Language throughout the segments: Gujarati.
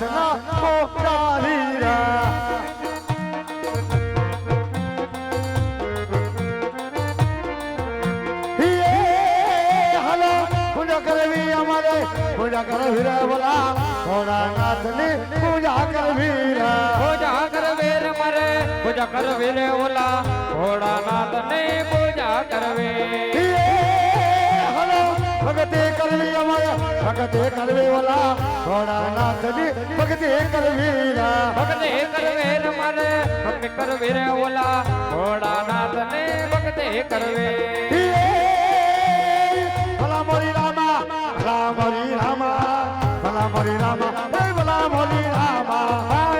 નાથના પોતારી રા હિયે હલો પૂજા કરવી અમારે પૂજા કરવી રે બોલા ભોળાનાથની પૂજા કરવી રે પૂજા કરવે રે મારે પૂજા કરવી રે ઓલા ભોળાનાથ ને પૂજા કરવે ભગતે કરવી અમારે ભગતે કરવી બોલા ભોળાનાથની ભગતે કરવી રે. ભક્તે કરવે રે મારે ભક્તિ કરવી રે ઓલા ભોળાનાથ ને ભક્તિ કરવે ભલા મોરી રામા ભલા મોરી રામા ભલા મોરી રામા ભલા મોરી રામા.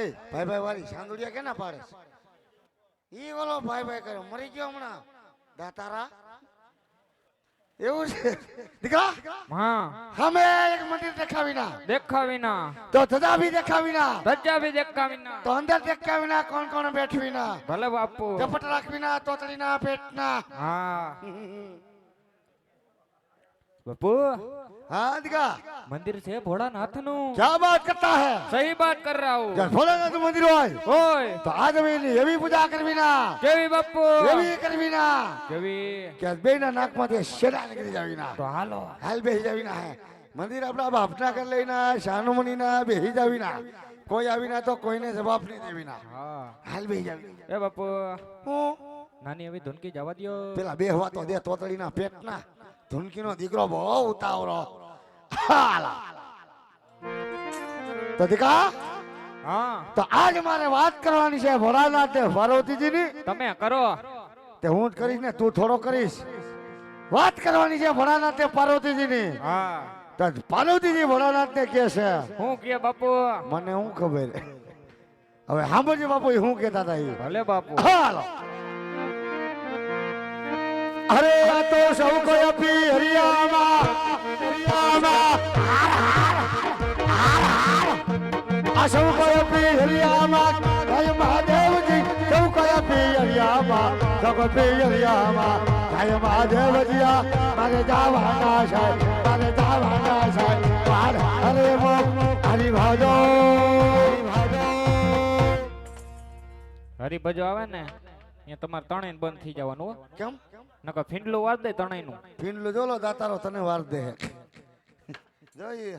એ ભાઈ ભાઈ વાળી સાંદુડિયા કેના પાડે ઈ બોલો ભાઈ ભાઈ કર્યો મરી ગયો હમણાં. દાતારા. એવું છે? દીકરા? હા. હમે એક મંદિર દેખાવીના. દેખાવીના. તો ધજા ભી દેખાવીના. ધજા ભી દેખાવીના. તો અંદર દેખાવીના કોણ કોણ બેઠવીના? ભલે બાપુ. ઝપટ રાખવીના પેટ ના હા. બાપુ हाँ दिखा મંદિર છે ભોળાનાથ નું क्या बात करता है સહી બાત કર રહા હું जब भोलेनाथ मंदिर હોય ઓય તો આજ મેં એવી પૂજા કરવીના કેવી બાપુ એવી કરવીના કેવી કે બેના નાકમાંથી શેડા નીકળી જાવીના તો હાલો હાલ બેહી જાવીના હે મંદિર આપણા બાપના કર લઈના શાનુમનીના બેહી જાવીના કોઈ આવીના તો કોઈને જવાબ નહીં દેવીના હા હાલ બેહી જાવી એ બાપુ હું નાની એવી ધૂનકી જવા દ્યો પેલા બેહવા તો દે તોતડીના પેટના ધૂનકીનો દીકરો બહુ ઉતાવળો. હાલા. તો દીકા હા. તો આજ મારે વાત કરવાની છે ભોળાનાથ ને પાર્વતીજીની તમે કરો. તે હું જ કરીશ ને તું થોડો કરીશ. વાત કરવાની છે ભોળાનાથ તે પાર્વતીજીની. હા. તો પાર્વતીજી ભોળાનાથ ને કે છે હું કે બાપુ? મને હું ખબર? હવે સાંભળજો બાપુ એ શું કેતા હતા એ. ભલે બાપુ. હાલો. અરે આ તો સૌ કોઈ સૌ કયો અપી હરિયામાં જય મહાદેવજી સૌ કયો અપી હરિયામાં સૌ અપી હરિયામાં જય મહાદેવજીયા મારે જાવાના છે મારે જાવાના છે. હાર, હરે મો હરિ ભાજો હરિભજો આવે ને અહીંયા તમારે ત્રણેય બંધ થઈ જવાનું હો. કેમ? નકર ફીંડલું વાર દે ત્રણેયનું પીંડલું જોલો દાતારો તને વાર દે. જોઈએ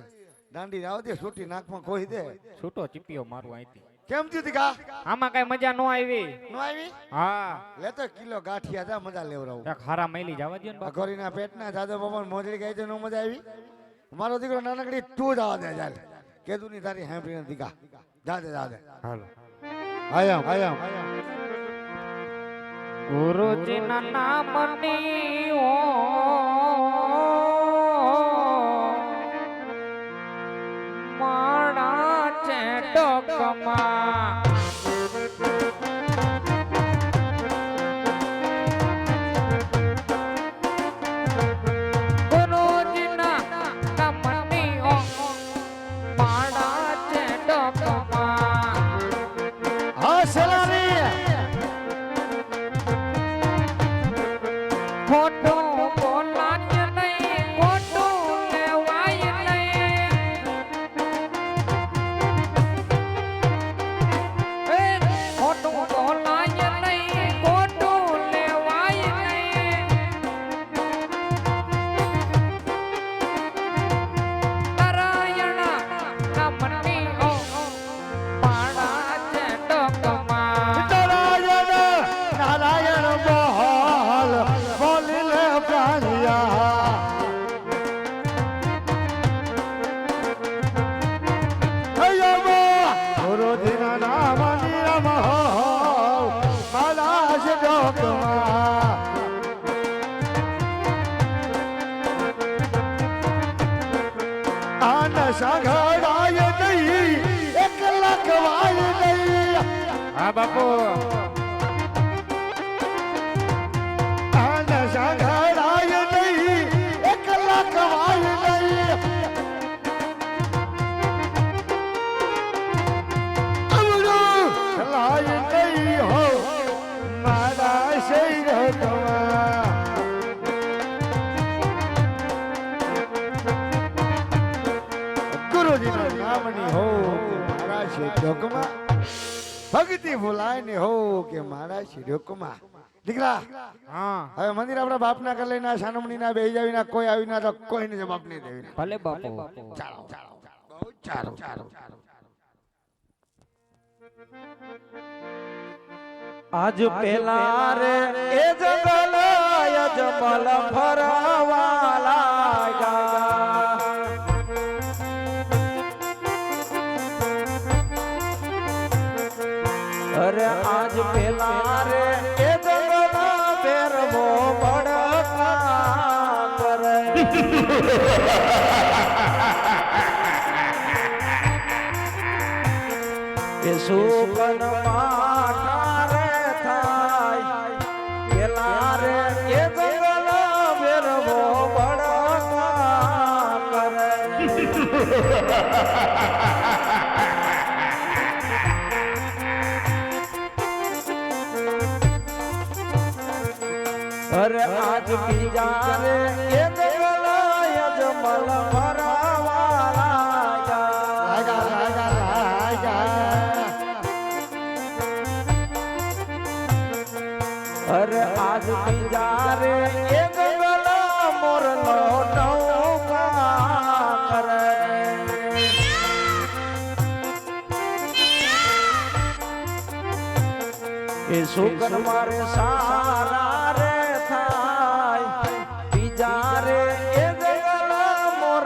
દાંડી આવતી છૂટી નાકમાં કોઈ દે. છૂટો ચીપિયો મારું અહીંથી કેમ થયું તી કા આમાં કઈ મજા નો આવી. નો આવી? હા. લેતો કિલો ગાંઠિયા જા મજા લેવરાવું એક હારા મૈલી જવા દે ને બાપુ. પેટના જાદવ બાબા મોજડી ગઈ તો નો મજા આવી? મારો દીકરો નાનકડી તું જવા દે ચાલ કેદું ની તારી હાંભળીને દીકા જા દે જા દે. હાલો. આયામ આયામ. ગુરુજીના નામની ઓ ડોકમાં સંઘડાય નહીં એક લખવાય નહીં હા બાપુ ભક્તિ ભૂલાય ને હો કે મારા શિરોકમાં દીકરા હા. હવે મંદિર આપણા બાપના કરી લઈને સાનમણી ના બેહી જાવી ના કોઈ આવી ના તો કોઈને જવાબ નહીં દેવી. ભલે બાપુ. ચાલો ચાલો બહુ ચાલો ચાલો આજ પેલા રે એ જંગલ યજમલ ફરવા એ સુકન માઠા રે થાય પેલા રે એ જંગલ વેરવો બળકા કરે અરે આજ બીજા રે સુકન મારે સારા રે થાય. બીજા રે એ ગગલા મોર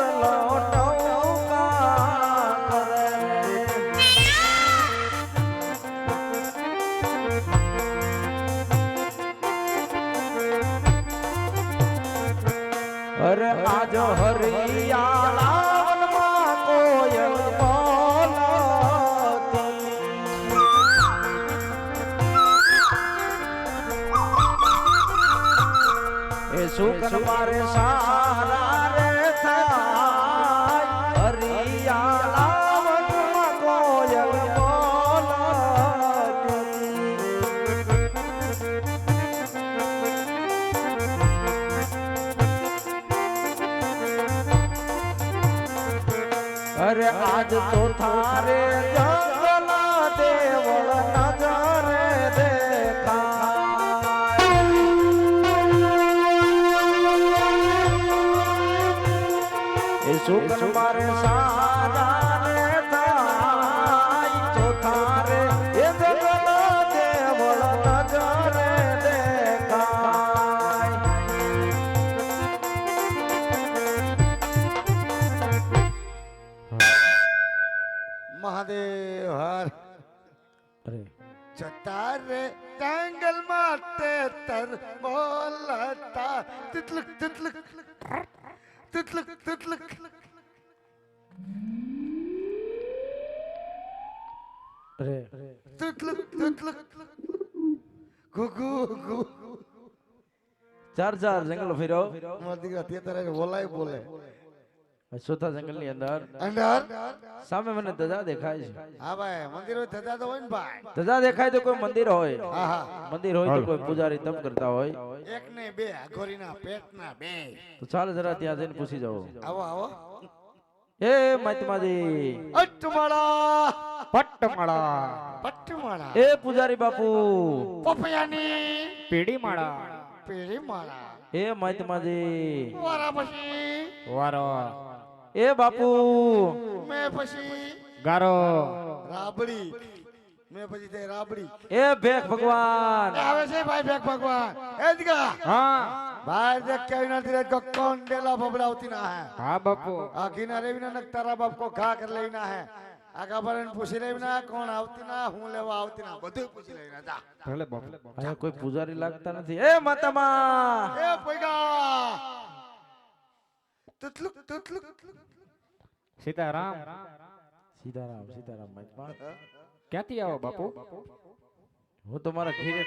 કરે અરે આજ હરિયાળા સુકન મારે સારા રે થાય હરિયાળા વનમાં કોયલ. અરે આજ તો થારે જંગલા દેવળ નજરે સુકન મારે સારા રે થાય. તો થારે એ જંગલા દેવળ નજરે દેખાય. મહાદેવ હર. અરે. જતા રે જંગલ માટે તર બોલતા. તિતલક તિતલક. તિતલક તિતલક. ગુગુ ગુ ચાર ચાર જંગલ ફેરો. તારે બોલાય બોલે. સોતા જંગલની અંદર અંદર? સામે મને ધજા દેખાય છે. હા ભાઈ મંદિર હોય ધજા તો હોય ને ભાઈ. ધજા દેખાય તો કોઈ મંદિર હોય. હા હા. મંદિર હોય તો કોઈ પૂજારી તપ કરતા હોય. એક ને બે ઘોરીના પેટના બે. તો ચાલ જરા ત્યાં જઈને પૂછી જાઓ. આવો આવો. એ મહાત્માજી અટમાળા પટ્ટમાળા પટ્ટમાળા એ પૂજારી બાપુ પપૈયાની પીડી માળા મહાત્માજી વારા પછી વારો એ બાપુ મેં પછી ગારો રાબડી મેં પછી તે રાબડી એ ભેખ ભગવાન આવે છે ભાઈ ભેખ ભગવાન એ હા भाई देख के बिना तेरे को कौन डेला बबला होती ना है। हाँ बापू। अकीना रे बिना नक्तरा बाप को खा कर लेना है। अगर बरन पूछे रे बिना कौन आउती ना हूँ ले वो आउती ना बदु पूछे लेना जा। पहले बाप। अरे कोई पुजारी लगता ना थी ए मतमा ए पैगा! तुतलुक तुतलुक। सीता राम सीता राम सीता राम मजबान क्या थी आओ बापू? वो तुम्हारा घीरे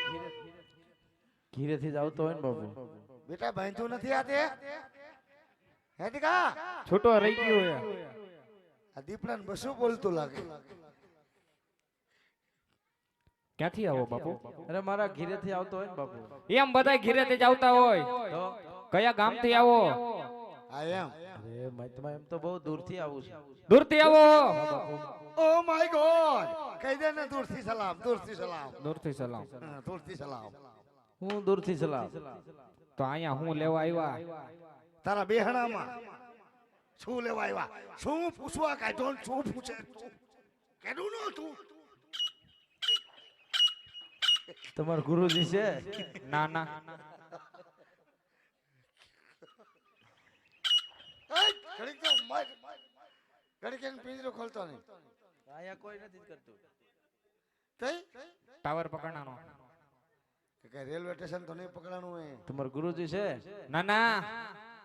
ઘીરેથી જ આવતો હોય ને બાપુ બેટા બાંધ્યું નથી આ તે? હે છૂટો રહી ગયો હે આ દીપડાને બસું બોલતું લાગે. ક્યાંથી આવો બાપુ? અરે મારા ઘીરેથી આવતો હોય ને બાપુ. એમ બધા ઘીરેથી જ આવતા હોય. તો? કયા ગામથી આવો? આ એમ. અરે મતમાં એમ તો બહુ દૂરથી આવું છું. દૂરથી આવો? Oh my god! કહી દે ને દૂરથી સલામ દૂરથી સલામ. દૂરથી સલામ. દૂરથી સલામ. હું દૂરથી સલામ તો અહીંયા હું લેવા આવ્યા? તારા બેહણામાં શું લેવા આવ્યા? શું પૂછવા કાઢો શું પૂછે? કેડું નો તું? તમાર ગુરુજી છે? ના ના ઘડીક તો મર- ઘડીક એને પિંજરો ખોલતો નહીં. અહીંયા કોઈ નથી કરતું. કઈ ટાવર પકડવાનો કે કઈ રેલવે સ્ટેશન તો નહીં પકડાણું હોય તમારા ગુરુજી છે? ના ના.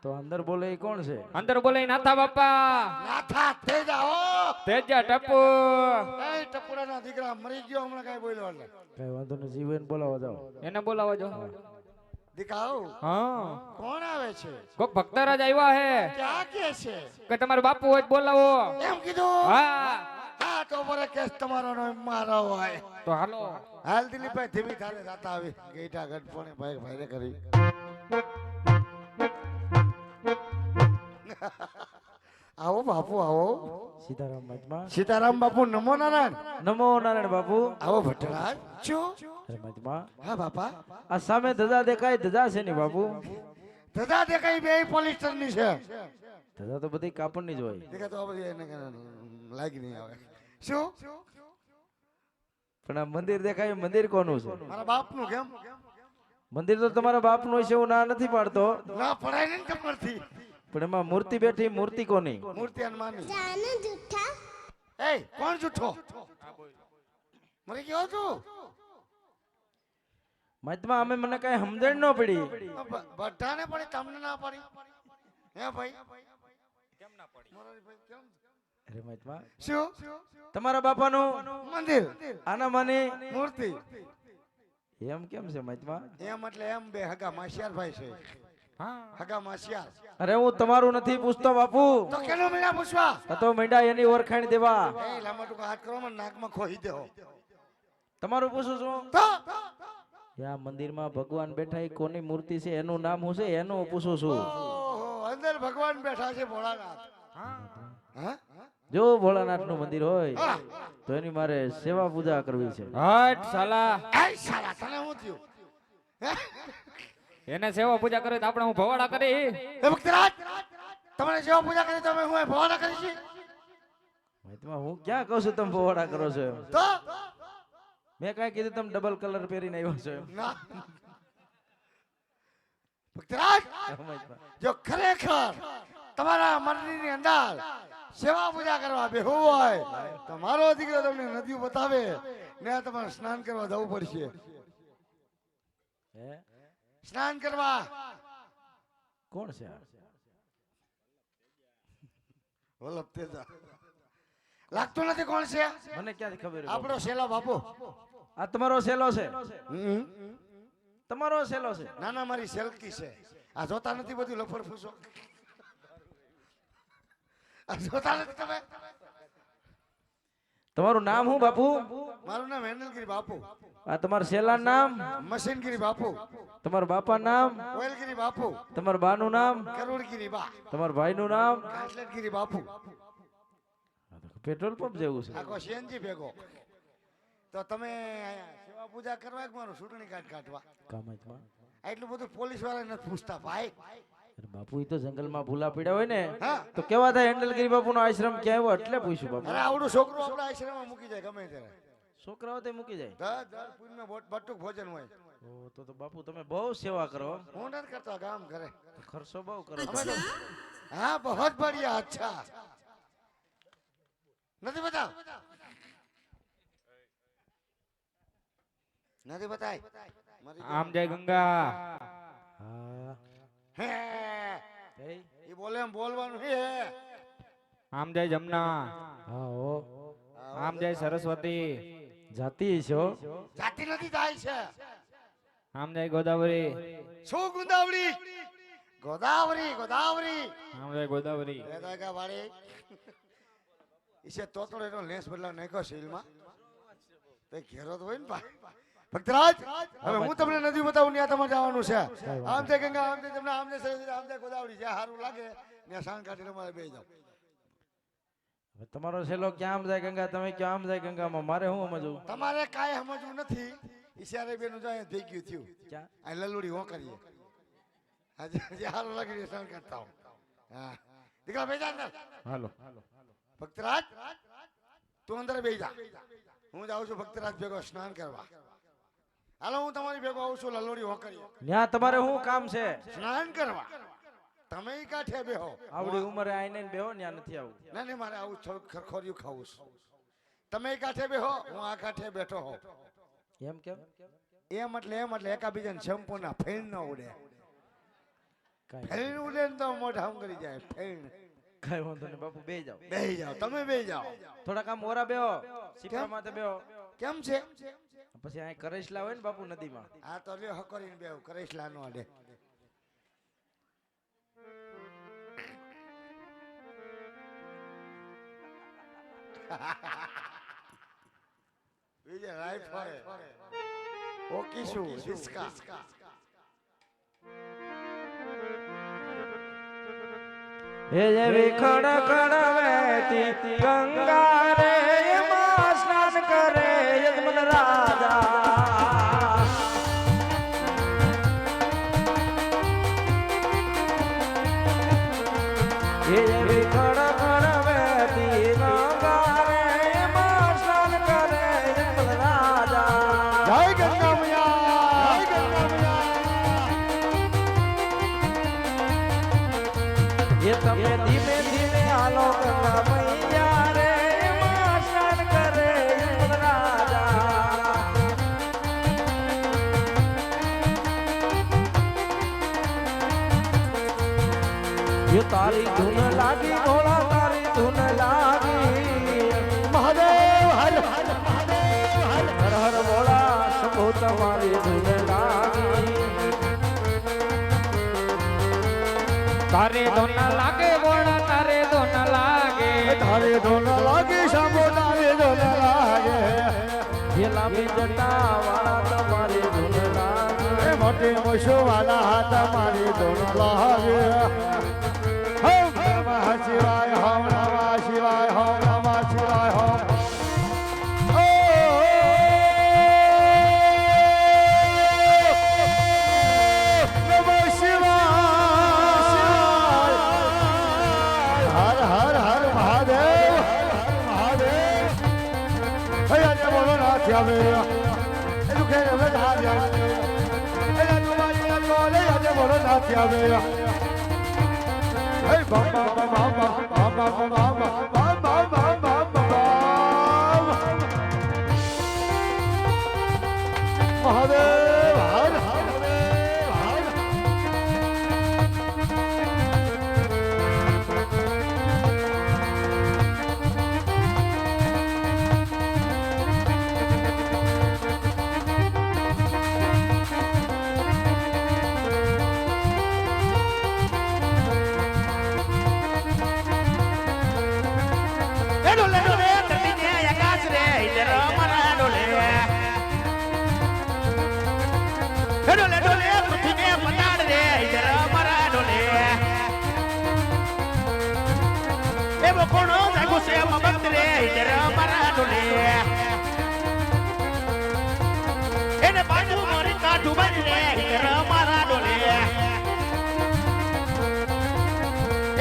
તો અંદર બોલે એ કોણ છે? અંદર બોલે નાથા બાપા. નાથા થઈ જાઓ તેજા ટપુ એ ટપુડાનો દીકરા મરી ગયો હમણાં કઈ બોલ્યો એટલે? કઈ વાંધો નહીં જીવન બોલાવા જાઓ. એને બોલાવો જો. દીકાઓ. હા. કોણ આવે છે? કોક ભક્તરાજ આવ્યા હે. ક્યાં કે છે? કે તમારો બાપુ હોય બોલાવો. એમ કીધું? હા. તો બરે કેસ તમારો નો મારો હોય. તો હાલો. હાલ દિલીપભાઈ ધીમી ધારે જાતા આવી. ગઈટા ગઢપણે ભાઈ ભાઈ કરી. આવો બાપુ આવો. સીતારામ મજમા સીતારામ બાપુ નમો નારાયણ. નમો નારાયણ બાપુ. આવો ભટ્ટરાજ છો? મજમા હા બાપા. આ સામે ધજા દેખાય ધજા છે ને બાપુ. દાદા દેખાય બે પોલિસ્ટરની છે. ધજા તો બધી કાપડની જ હોય. દેખા તો એને લાગી નહીં આવે. શું? પણ આ મંદિર દેખાય મંદિર કોનું છે? મારા બાપનું કેમ? મંદિર તો તમારા બાપનું છે હું ના નથી પાડતો. ના પડાય ને ખબરથી પણ એમાં મૂર્તિ બેઠી મૂર્તિ કોની? મૂર્તિ હનુમાનની. જાને જૂઠા એ કોણ જૂઠો મરી ગયો તું મતમાં અમે મને કઈ સમજણ ન પડી. બધાને પડી તમને ના પડી. હે ભાઈ? કેમ ના પડી? મોરારીભાઈ કેમ શું? તમારા બાપાનું? મંદિર. આના માની? મૂર્તિ. એમ કેમ છે મતમાં એમ એટલે એમ બે હગા માસિયારભાઈ છે. હગા અરે હું તમારું નથી પૂછતો બાપુ. તો કેનો મેળા પૂછવા? તો મેંડા એની ઓળખાણ દેવા. એ લાંબા હાથ કરો મને નાકમાં ખોઈ દેવો તમારું પૂછું છું? તો? આ મંદિરમાં ભગવાન બેઠા એ કોની મૂર્તિ છે એનું નામ હું છે એનું પૂછું છું. અંદર ભગવાન બેઠા છે ભોળાનાથ. હા? જો ભોળાનાથનું મંદિર હોય તો એની મારે સેવા પૂજા કરવી છે. હટ સાલા. એ સાલા તને હું થયું? એને સેવા પૂજા કરે તો આપણે હું ભવાડા કરી? એ ભક્તરાજ તમારે સેવા પૂજા કરી અમે હું ભવાડા કરી છે મતમાં હું ક્યાં કહું છું તમે ભવાડા કરો છો એમ? તો? મેં કાંઈ કીધું તમે ડબલ કલર પહેરીને આવ્યો છો એમ. ભક્તરાજ જો ખરેખર તમારા મંદિરની અંદર સેવા પૂજા કરવા બેહવું હોય. તમારો દીકરો તમને નદી બતાવે. ને તમારે સ્નાન કરવા જવું પડશે. સ્નાન કરવા. કોણ છે વલ્લભ તેજા. લાગતું નથી કોણ છે? મને ક્યાંથી ખબર આપણો સેલો બાપુ. આ તમારો સેલો છે? તમારો સેલો છે? ના ના મારી સેલકી છે. આ જોતા નથી બધું લફડ ફૂસો જોતા નથી તમે તમારું નામ શું બાપુ? મારું નામ હેન્ડલગીરી બાપુ. આ તમારા સેલા નામ? મશીનગીરી બાપુ. તમારા બાપા નામ? ઓઇલગીરી બાપુ. તમારા બાનું નામ? કરોડગીરી બા. તમારા ભાઈનું નામ? કાટલેટગીરી બાપુ. પેટ્રોલ પંપ જેવું છે. આખો સીએનજી ભેગો. તો તમે સેવા પૂજા કરવા કે મારું ચૂંટણી કાર્ડ કાઢવા? કામતમાં એટલું બધું પોલીસવાળા નથી પૂછતા ભાઈ. બાપુ તો જંગલમાં ભૂલા પડ્યા હોય ને તો કેવા થાય હેન્ડલગીરી બાપુનો આશ્રમ ક્યાં આવ્યો? એટલે પૂછ્યું બાપુ આવડું છોકરો આપણા આશ્રમમાં મૂકી જાય ગમે ત્યારે. છોકરાઓ તે મૂકી જાય. દર ભોજન હોય. તો તો બાપુ તમે બહુ સેવા કરો. હું નથી કરતા કામ કરે ખર્ચો બહુ કરો. હા બહોત બઢિયા અચ્છા. નથી બતા નથી બતાય? આમ જાય ગંગા. હા. હે. એ એ બોલે એમ બોલવાનું હે. આમ જય જમના હા હો આમ જય સરસ્વતી. જાતિ છો જાતિ નથી થાય છે. આમ જાય ગોદાવરી. શું ગોદાવરી? ગોદાવરી ગોદાવરી. આમ જાય ગોદાવરી. એ દાગા વાળી. ઈસે તોતડો એનો લેસ બદલાવ નાખ્યો શીલમાં. તે ઘેરો તો હોય ને પા ભક્તરાજ હવે હું તમને નથી બતાવું ત્યાં તમારે જવાનું છે. આમ તે ગંગા આમ તે તમને આમ તે સરસ્વતી આમ તે ગોદાવરી. જ્યાં સારું લાગે ત્યાં સાણ કાઢીને તમારે બે જાવ તમારો છેલ્લો ક્યાં આમ જાય ગંગા? તમે ક્યાં આમ જાય ગંગામાં? મારે શું સમજવું? તમારે કાંઈ સમજવું નથી. ઈશારે બેનું જાય થઈ ગયું થયું. ક્યાં? આ લલુડી હો કરીએ? આજે જે સારું લાગે એ સાણ કાઢતા હો હા. દીકરા બેજા અંદર. હાલો. ભક્તરાજ તું અંદર બેસી જા. હું જાઉં છું ભક્તરાજ ભેગો સ્નાન કરવા. હાલો હું તમારી ભેગો આવું છું લલોડી હોકરી ત્યાં તમારે શું કામ છે? સ્નાન કરવા. તમે કાંઠે બેહો. આવડી ઉંમરે આઈને બેહો ત્યાં નથી આવું. ના નહીં મારે આવું થોડુંક ખરખોરિયું ખાવું છું. તમે કાંઠે બેહો હું આ કાંઠે બેઠો હો એમ કેમ? એમ એટલે એમ એટલે એકાબીજાને સંપૂર્ણ ફેન ન ઉડે. ફેન ઉડે ને તો મોઢા આમ કરી જાય ફેન કઈ વાંધો નહીં બાપુ બે જાઓ. બે જાઓ તમે બે જાઓ. થોડાક આમ ઓરા બેહો સીપા માથે બેહો. કેમ છે? પછી અહીં કરેશલા હોય ને બાપુ નદીમાં. આ તો લ્યો હકોરીને બેવ કરેશલા નો અડે. બીજે રાઈટ ફરે. ઓકી શું હિસકા હે જેવી ખડ ખડ વહેતી ગંગા એ તારી ધૂન લાગી ભોળા તારી ધૂન લાગી. મહાદેવ હર હર હર હર ભોળા શંભો તમારી ધૂન લાગી. તારે ધૂન લાગે ભોળા તારે ધૂન લાગે. તારે ધૂન લાગે શંભો તારે ધૂન લાગે. એ લાંબી જટા વાળા તમારી ધૂન લાગે. મોટી મશો વાળા તમારી ધૂન લાગે. Shivaya.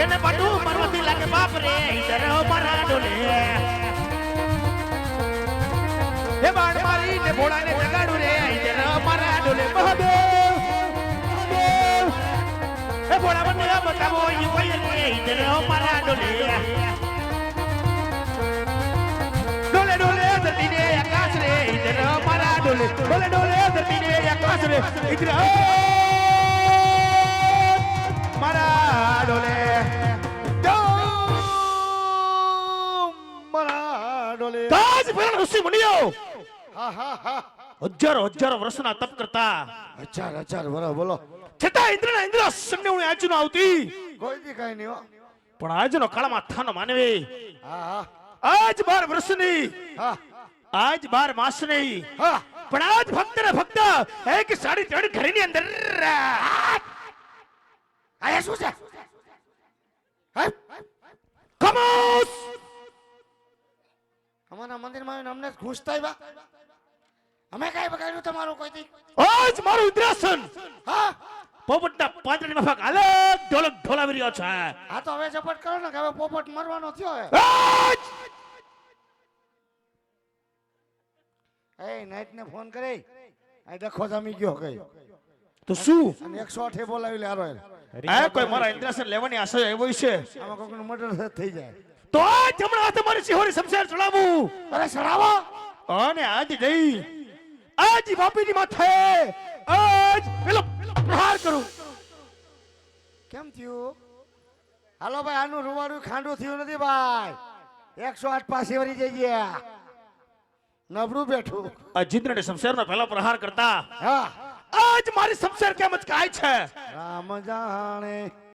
એને બધું પર્વતી લાગે. બાપ રે ઇધર મારા ડોલે. હે બાણ મારી ને ભોળા ને જગાડું રે ઇધર મારા ડોલે. મહાદેવ હે ભોળા મને બતાવો ઈ કોઈ રે ઇધર મારા ડોલે. ડોલે ડોલે ધરતી ને આકાશ રે ઇધર મારા ડોલે. ડોલે ડોલે ધરતી ને આકાશ રે ઇધર મારા ડોલે ઋષિ મુનિઓ? હા હા હા. હજારો હજારો વર્ષના તપ કરતા. હજાર હજાર વર્ષ બોલો. છતાં ઇન્દ્રના ઇન્દ્રાસનને હું આજનો આવતી. કોઈ દી કઈ નહીં હો. પણ આજનો કાળમાં થાનો માનવી. હા હા. આજ બાર વર્ષની હા. આજ બાર માસની. હા. પણ આજ ફક્ત ને ફક્ત એક સાડી ત્રણ ઘરની અંદર આયા શું છે? હે? અમારા મંદિરમાં આવીને અમને ઘૂસતા આવ્યા અમે કઈ બગાડ્યું તમારું કોઈ દી? આજ મારું ઇન્દ્રાસન. હા? પોપટના પાંદડાની માફક હાલે ઢોલક ઢોલાવી રહ્યો છે. હા તો હવે ઝપટ કરો ને કે હવે પોપટ મરવાનો થયો હે એ નાઈટ ને ફોન કરે. આ ડખો જામી ગયો કઈ તો શું? અને એકસો આઠે બોલાવી લે આરો. આ કોઈ મારા ઇન્દ્રાસન લેવાની આશા આવ્યો છે? આમાં કોઈકનું મર્ડર થઈ જાય. તો જમણા આ તમારી સિંહોરી શમશેર ચડાવું. અરે સડાવો અને આજ નહીં. આજ વાપીની માથે. આજ પેલો પ્રહાર કરું. કેમ થયું? હાલો ભાઈ આનું રૂવાનું ખાંડું થયું નથી ભાઈ. એકસો આઠ પાસે વળી ગયા. નબળું બેઠું. જીંદરને શમશેરનો પહેલો પ્રહાર કરતા. હા. આજ મારી શમશેર કેમ જ કાય છે? રામ જાણે